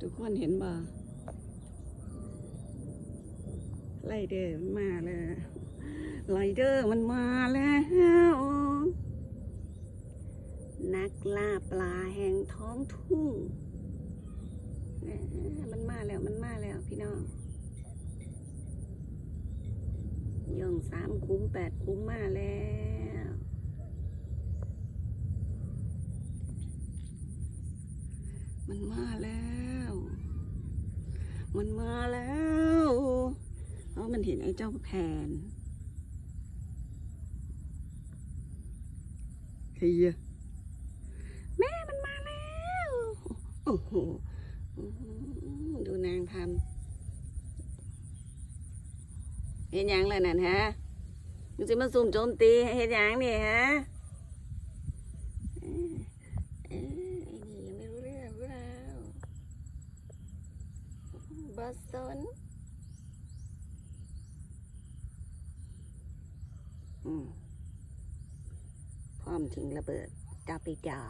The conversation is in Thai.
ทุกคนเห็นบ่ไลเดอร์มันมาแล้วไลเดอร์มันมาแล้ว นักล่าปลาแห่งท้องทุ่งมมันมาแล้วมันมาแล้วพี่น้องย่องสามคุ้มแปดคุ้มมาแล้วมันมาแล้ว มันมาแล้วเพราะมันเห็นไอ้เจ้าแผนเฮียแม่มันมาแล้ว โอ้โห ดูนางทำเห็นยังเลยนั่นฮะมันจะมาสุ่มโจมตีเห็นยังนี่ฮะเอ้ยเอ้ยไอ้นี่ยังไม่รู้เรื่องรู้ราว บอสนอืมพร้อมทิ้งระเบิดจับไปจ่า